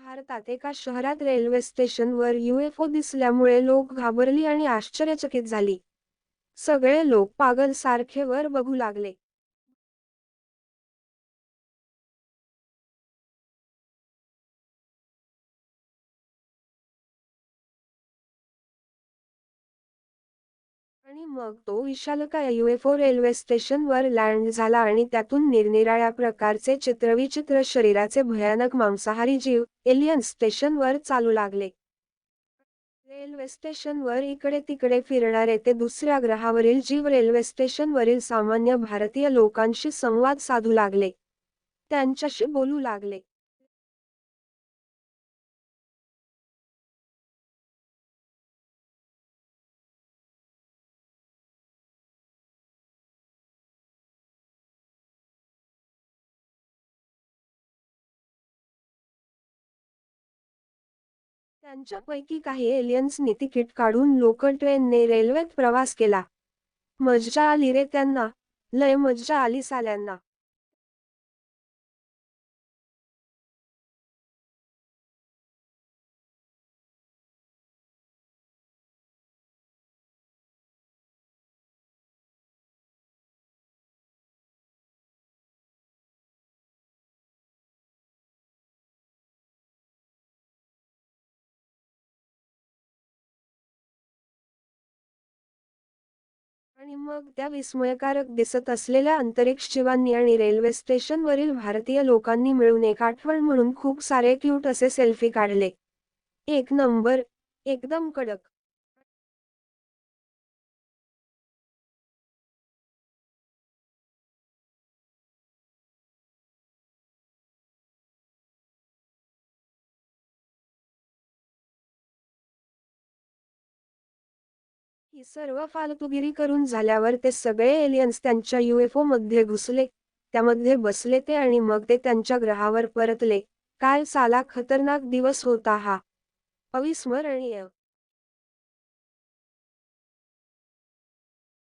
भारतात एका शहरात रेल्वे स्टेशनवर युएफओ दिसल्यामुळे लोक घाबरली आणि आश्चर्यचकित झाली. सगळे लोक पागल सारखे वर बघू लागले. आणि मग तो विशालकाय युएफओ रेल्वे स्टेशनवर लँड झाला आणि त्यातून निरनिराळ्या प्रकारचे चित्रविचित्र शरीराचे भयानक मांसाहारी जीव एलियन स्टेशनवर चालू लागले. रेल्वे स्टेशनवर इकडे तिकडे फिरणारे ते दुसऱ्या ग्रहावरील जीव रेल्वे स्टेशनवरील सामान्य भारतीय लोकांशी संवाद साधू लागले. त्यांच्याशी बोलू लागले. त्यांच्यापैकी काही एलियन्सनी तिकीट काढून लोकल ट्रेनने रेल्वेत प्रवास केला. मज्जा आली रे त्यांना. लय मज्जा आली साल्यांना. आणि मग त्या विस्मयकारक दिसत असलेल्या अंतरिक्ष जीवांनी आणि रेल्वे स्टेशनवरील भारतीय लोकांनी मिळून एक आठवण म्हणून खूप सारे क्यूट असे सेल्फी काढले. एक नंबर एकदम कडक. ही सर्व फालतूगिरी करून झाल्यावर ते सगळे एलियन्स त्यांच्या युएफओ मध्ये घुसले. त्यामध्ये बसले ते आणि मग ते त्यांच्या ग्रहावर परतले. काय साला खतरनाक दिवस होता हा. अविस्मरणीय.